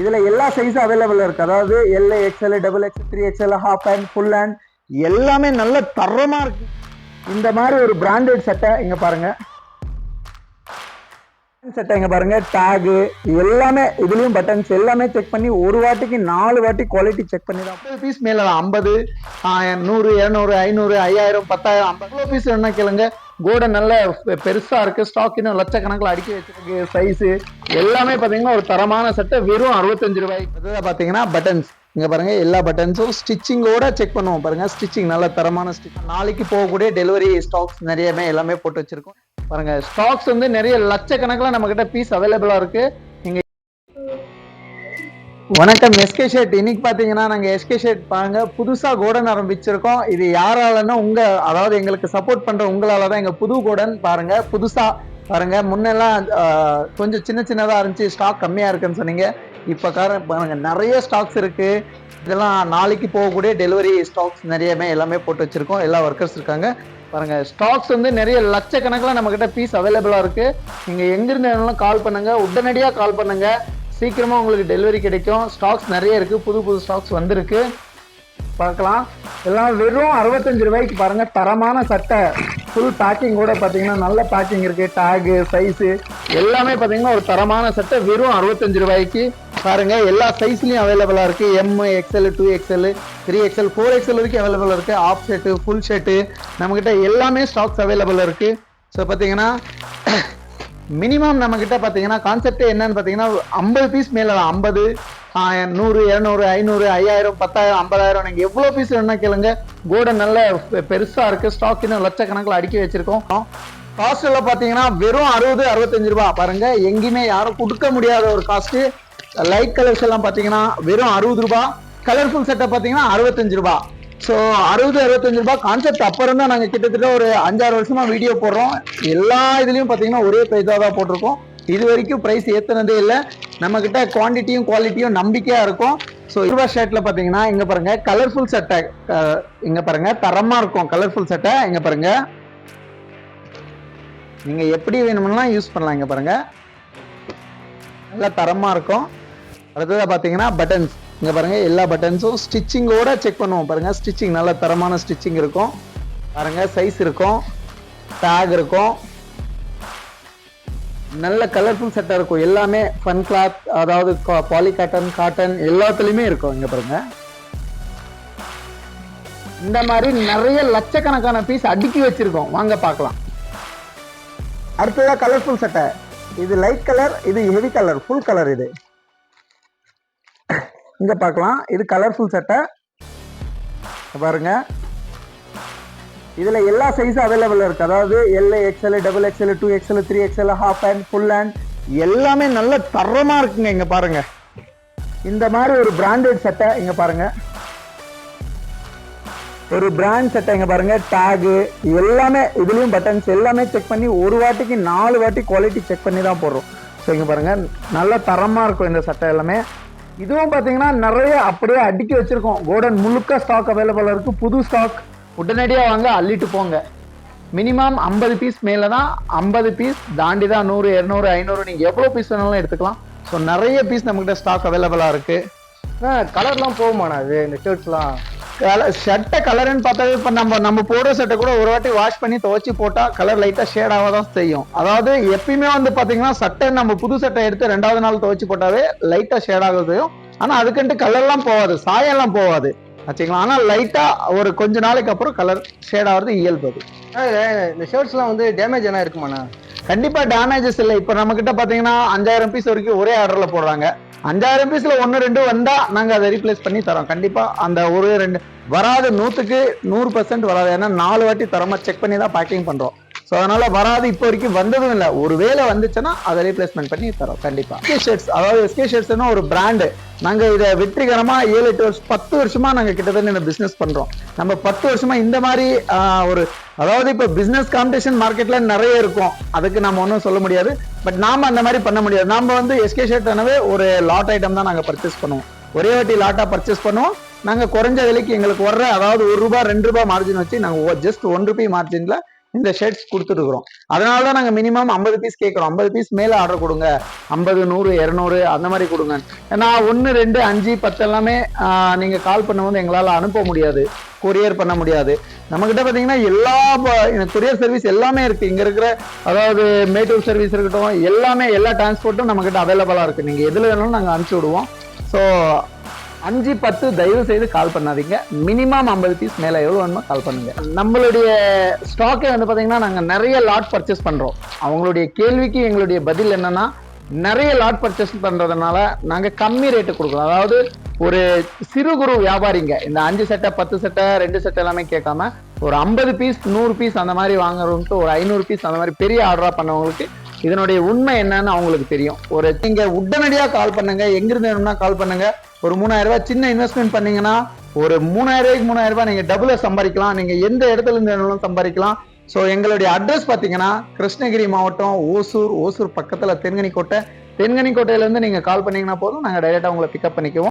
இதுல எல்லா சைஸும் அவைலபிள் இருக்கு. அதாவது L XL double X three XL half hand full hand எல்லாமே நல்ல தரமா இருக்கு. இந்த மாதிரி ஒரு பிராண்டட் சட்டை இங்க பாருங்க. சட்டை இங்க பாருங்க. டேகு எல்லாமே இதுலயும் பட்டன்ஸ் எல்லாமே செக் பண்ணி ஒரு வாட்டிக்கு நாலு வாட்டி குவாலிட்டி செக் பண்ணி தான். பீஸ் மேல ஐம்பது நூறு இருநூறு ஐநூறு ஐயாயிரம் பத்தாயிரம் ஐம்பது. பீஸ் என்ன கேளுங்க. கோடை நல்ல பெருசாக பெருசா இருக்கு. ஸ்டாக் இன்னும் லட்சக்கணக்கில் அடுக்கி வச்சிருக்கு. சைஸ் எல்லாமே பாத்தீங்கன்னா ஒரு தரமான சட்டை வெறும் அறுபத்தஞ்சு ரூபாய். அடுத்ததா பாத்தீங்கன்னா பட்டன்ஸ் இங்க பாருங்க எல்லா பட்டன்ஸும் ஸ்டிச்சிங்கோட செக் பண்ணுவோம் பாருங்க. ஸ்டிச்சிங் நல்ல தரமான ஸ்டிச் நாளைக்கு போகக்கூடிய டெலிவரி ஸ்டாக்ஸ் நிறையவே எல்லாமே போட்டு வச்சிருக்கோம். பாருங்க ஸ்டாக்ஸ் வந்து நிறைய லட்சக்கணக்கில் நம்ம கிட்ட பீஸ் அவைலபிளா இருக்கு. நீங்க வணக்கம் எஸ்கே ஷர்ட் இன்னைக்கு பாத்தீங்கன்னா நாங்க எஸ்கே ஷர்ட் பாருங்க புதுசா கோடன் ஆரம்பிச்சிருக்கோம். இது யாராலன்னா உங்க அதாவது எங்களுக்கு சப்போர்ட் பண்ற உங்களால தான் எங்க புது கோடன் பாருங்க புதுசா பாருங்க. முன்னெல்லாம் கொஞ்சம் சின்ன சின்னதாக இருந்துச்சு ஸ்டாக் கம்மியாக இருக்குன்னு சொன்னீங்க. இப்போ கார பாருங்க நிறைய ஸ்டாக்ஸ் இருக்குது இதெல்லாம் நாளைக்கு போகக்கூடிய டெலிவரி ஸ்டாக்ஸ் நிறையவே எல்லாமே போட்டு வச்சுருக்கோம். எல்லா ஒர்க்கர்ஸ் இருக்காங்க. பாருங்க ஸ்டாக்ஸ் வந்து நிறைய லட்சக்கணக்கில் நம்ம கிட்ட பீஸ் அவைலபிளா இருக்கு. நீங்க எங்கிருந்து வேணாலும் கால் பண்ணுங்க. உடனடியாக கால் பண்ணுங்க. சீக்கிரமா உங்களுக்கு டெலிவரி கிடைக்கும். ஸ்டாக்ஸ் நிறைய இருக்கு. புது புது ஸ்டாக்ஸ் வந்திருக்கு. பார்க்கலாம். எல்லாம் வெறும் அறுபத்தஞ்சு ரூபாய்க்கு பாருங்க. தரமான சட்டை. ஃபுல் பேக்கிங் கூட பார்த்தீங்கன்னா நல்ல பேக்கிங் இருக்குது டேகு சைஸு எல்லாமே பார்த்தீங்கன்னா ஒரு தரமான சட்டை வெறும் அறுபத்தஞ்சு ரூபாய்க்கு பாருங்கள் எல்லா சைஸ்லையும் அவைலபிளாக இருக்குது M XL two XL three XL four XL வரைக்கும் அவைலபிளாக இருக்குது ஆஃப் ஷர்ட்டு ஃபுல் ஷர்ட்டு நம்மக்கிட்ட எல்லாமே ஸ்டாக்ஸ் அவைலபிள் இருக்குது ஸோ பார்த்தீங்கன்னா மினிமம் நம்மக்கிட்ட பார்த்தீங்கன்னா பாத்தீங்கன்னா கான்செப்ட் என்னன்னு பார்த்தீங்கன்னா ஐம்பது பீஸ் மேலே ஐம்பது நூறு இரநூறு ஐநூறு ஐயாயிரம் பத்தாயிரம் ஐம்பதாயிரம். நீங்கள் எவ்வளோ பீஸ் வேணும்னா கேளுங்க. கூட நல்ல பெருசாக இருக்குது ஸ்டாக் இன்னும் லட்சக்கணக்கில் அடுக்கி வச்சுருக்கோம். காஸ்ட்டில் பார்த்தீங்கன்னா வெறும் அறுபது அறுபத்தஞ்சு ரூபா. பாருங்கள் எங்கேயுமே யாரும் கொடுக்க முடியாத ஒரு காஸ்ட்டு லைட் கலர்ஸ் எல்லாம் பார்த்தீங்கன்னா வெறும் அறுபது ரூபா. கலர்ஃபுல் செட்டை பார்த்தீங்கன்னா அறுபத்தஞ்சு ரூபா. ஸோ அறுபது அறுபத்தஞ்சு ரூபாய் கான்செப்ட் அப்புறம் தான் நாங்கள் கிட்டத்தட்ட ஒரு அஞ்சாறு வருஷமா வீடியோ போடுறோம். எல்லா இதுலேயும் பார்த்தீங்கன்னா ஒரே ப்ரைஸாக தான் போட்டிருக்கோம். இது வரைக்கும் ப்ரைஸ் ஏற்றுனதே இல்லை. நம்மக்கிட்ட குவான்டிட்டியும் குவாலிட்டியும் நம்பிக்கையாக இருக்கும். ஸோ இருபா ஷர்ட்டில் பார்த்தீங்கன்னா இங்கே பாருங்கள் கலர்ஃபுல் சட்டை இங்கே பாருங்கள் தரமாக இருக்கும். கலர்ஃபுல் சட்டை இங்கே பாருங்கள் நீங்கள் எப்படி வேணும்னாலும் யூஸ் பண்ணலாம் இங்கே பாருங்கள் நல்லா தரமாக இருக்கும். அடுத்ததாக பார்த்தீங்கன்னா பட்டன்ஸ் இங்கே பாருங்கள் எல்லா பட்டன்ஸும் ஸ்டிச்சிங்கோட செக் பண்ணுவோம். பாருங்கள் ஸ்டிச்சிங் நல்ல தரமான ஸ்டிச்சிங் இருக்கும். பாருங்கள் சைஸ் இருக்கும். டேக் இருக்கும். நல்ல கலர்ஃபுல் சட்டை இருக்கும். எல்லாமே ஃபன் கிளாத் அதாவது பாலி காட்டன் காட்டன் எல்லாத்துலேயுமே இருக்கும் இங்கே பாருங்க. இந்த மாதிரி நிறைய லட்சக்கணக்கான பீஸ் அடுக்கி வச்சிருக்கோம். வாங்க பார்க்கலாம். அடுத்ததா கலர்ஃபுல் சட்டை இது லைட் கலர் இது ஹெவி கலர் ஃபுல் கலர் இது. இங்க பார்க்கலாம். இது கலர்ஃபுல் சட்டை பாருங்கள் பாருங்க. இதில் எல்லா சைஸும் அவைலபிள் இருக்குது அதாவது L XL double XL two XL three XL half hand full hand எல்லாமே நல்ல தரமாக இருக்குங்க இங்கே பாருங்க. இந்த மாதிரி ஒரு பிராண்டட் சட்டை இங்கே பாருங்க. ஒரு பிராண்ட் சட்டை இங்கே பாருங்க. டேகு எல்லாமே இதுலேயும் பட்டன்ஸ் எல்லாமே செக் பண்ணி ஒரு வாட்டிக்கு நாலு வாட்டி குவாலிட்டி செக் பண்ணி தான் போடுறோம். ஸோ இங்கே பாருங்க. நல்ல தரமாக இருக்கும் இந்த சட்டை எல்லாமே. இதுவும் பார்த்தீங்கன்னா நிறைய அப்படியே அடுக்கி வச்சிருக்கோம். கோடன் முழுக்க ஸ்டாக் அவைலபிளாக இருக்குது புது ஸ்டாக் உடனடியா வாங்க அள்ளிட்டு போங்க. மினிமம் ஐம்பது பீஸ் மேல தான் ஐம்பது பீஸ் தாண்டி தான் நூறு இரநூறு ஐநூறு நீங்க எவ்வளவு பீஸ் வேணாலும் எடுத்துக்கலாம். ஸோ நிறைய பீஸ் நம்மகிட்ட ஸ்டாக் அவைலபிளா இருக்கு. கலர்லாம் போகுமாண்ணா இது இந்த ஷர்ட்ஸ்லாம் கலர் ஷர்ட்டை கலர்னு பார்த்தாவே இப்போ நம்ம நம்ம போடுற சட்டை கூட ஒரு வாட்டி வாஷ் பண்ணி துவைச்சி போட்டா கலர் லைட்டா ஷேட் ஆக தான் செய்யும். அதாவது எப்பயுமே வந்து பாத்தீங்கன்னா சட்டை நம்ம புது சட்டை எடுத்து ரெண்டாவது நாள் துவைச்சி போட்டாவே லைட்டா ஷேட் ஆக செய்யும். ஆனா அதுக்குன்ட்டு கலர்லாம் போகாது சாயம்லாம் போகாது. வச்சுக்கலாம். ஆனா லைட்டா ஒரு கொஞ்ச நாளைக்கு அப்புறம் கலர் ஷேட் ஆகிறது இயல்பு இந்த ஷர்ட்ஸ்லாம் வந்து டேமேஜ் என்ன இருக்குமாண்ணா? கண்டிப்பா டேமேஜஸ் இல்லை. இப்போ நம்ம கிட்ட பாத்தீங்கன்னா அஞ்சாயிரம் பீஸ் வரைக்கும் ஒரே ஆர்டர்ல போடுறாங்க. அஞ்சாயிரம் பீஸ்ல ஒன்னு ரெண்டு வந்தா நாங்க அதை ரீப்ளேஸ் பண்ணி தரோம். கண்டிப்பா அந்த ஒரு ரெண்டு வராது நூத்துக்கு நூறு பர்சன்ட் வராது. ஏன்னா நாலு வாட்டி தரமா செக் பண்ணி தான் பேக்கிங் பண்றோம். ஸோ அதனால வராது இப்போ வரைக்கும் வந்ததும் இல்லை. ஒருவேளை வந்துச்சுன்னா அதை ரீப்ளேஸ்மெண்ட் பண்ணி தரோம். கண்டிப்பா. எஸ்கே ஷர்ட்ஸ் அதாவது எஸ்கே ஷர்ட்ஸ்னா ஒரு பிராண்டு நாங்க இதை வெற்றிகரமா ஏழு எட்டு வருஷம் பத்து வருஷமா நாங்க கிட்டத்தட்ட இந்த பிசினஸ் பண்றோம். நம்ம பத்து வருஷமா இந்த மாதிரி ஒரு அதாவது இப்போ பிசினஸ் காம்படிஷன் மார்க்கெட்ல நிறைய இருக்கும். அதுக்கு நம்ம ஒன்றும் சொல்ல முடியாது. பட் நாம அந்த மாதிரி பண்ண முடியாது. நாம வந்து எஸ்கே ஷர்ட் ஒரு லாட் ஐட்டம் தான் நாங்க பர்ச்சேஸ் பண்ணுவோம். ஒரே வாட்டி லாட்டா பர்ச்சேஸ் பண்ணுவோம். நாங்க குறைஞ்ச விலைக்கு எங்களுக்கு வர்ற அதாவது ஒரு ரூபாய் ரெண்டு ரூபாய் மார்ஜின் வச்சு நாங்க ஜஸ்ட் ஒன் ருபி மார்ஜின்ல இந்த ஷர்ட்ஸ் கொடுத்துருக்குறோம் அதனால தான் நாங்கள் மினிமம் ஐம்பது பீஸ் கேட்குறோம். ஐம்பது பீஸ் மேலே ஆர்டர் கொடுங்க. ஐம்பது நூறு இரநூறு அந்த மாதிரி கொடுங்க. ஏன்னா ஒன்று ரெண்டு அஞ்சு பத்து எல்லாமே நீங்கள் கால் பண்ணும்போது எங்களால் அனுப்ப முடியாது. கொரியர் பண்ண முடியாது. நம்மக்கிட்ட பார்த்தீங்கன்னா எல்லா கொரியர் சர்வீஸ் எல்லாமே இருக்குது இங்கே இருக்கிற அதாவது மேட்டூர் சர்வீஸ் இருக்கட்டும் எல்லாமே எல்லா டிரான்ஸ்போர்ட்டும் நம்மக்கிட்ட அவைலபிளாக இருக்குது நீங்கள் எதில் வேணாலும் நாங்கள் அனுப்பிச்சி விடுவோம். ஸோ அஞ்சு பத்து தயவு செய்து கால் பண்ணாதீங்க. மினிமம் ஐம்பது பீஸ் மேலே எவ்வளோ வேணுமோ கால் பண்ணுங்க. நம்மளுடைய ஸ்டாக்கே வந்து பார்த்தீங்கன்னா நாங்கள் நிறைய லாட் பர்ச்சேஸ் பண்ணுறோம் அவங்களுடைய கேள்விக்கு எங்களுடைய பதில் என்னன்னா நிறைய லாட் பர்ச்சேஸ் பண்ணுறதுனால நாங்கள் கம்மி ரேட்டு கொடுக்குறோம் அதாவது ஒரு சிறு குறு வியாபாரிங்க இந்த அஞ்சு சட்டை பத்து சட்டை ரெண்டு சட்டை எல்லாமே கேட்காம ஒரு ஐம்பது பீஸ் நூறு பீஸ் அந்த மாதிரி வாங்குறவங்களுக்கு ஒரு ஐநூறு பீஸ் அந்த மாதிரி பெரிய ஆர்டரா பண்ணவங்களுக்கு இதனுடைய உண்மை என்னன்னு அவங்களுக்கு தெரியும். ஒரு நீங்க உடனடியா கால் பண்ணுங்க. எங்கிருந்து வேணும்னா கால் பண்ணுங்க. ஒரு மூணாயிரம் ரூபாய் சின்ன இன்வெஸ்ட்மெண்ட் பண்ணீங்கன்னா ஒரு மூணாயிரம் ரூபாய்க்கு மூணாயிரம் ரூபாய் நீங்க டபுளா சம்பாதிக்கலாம். நீங்க எந்த இடத்துல இருந்து வேணாலும் சம்பாதிக்கலாம். ஸோ எங்களுடைய அட்ரஸ் பார்த்தீங்கன்னா கிருஷ்ணகிரி மாவட்டம் ஓசூர் ஓசூர் பக்கத்துல தென்கனிக்கோட்டை. தென்கனிக்கோட்டையிலேருந்து நீங்கள் நீங்க கால் பண்ணீங்கன்னா போதும். நாங்கள் டைரக்டா உங்களை பிக்கப் பண்ணிக்குவோம்.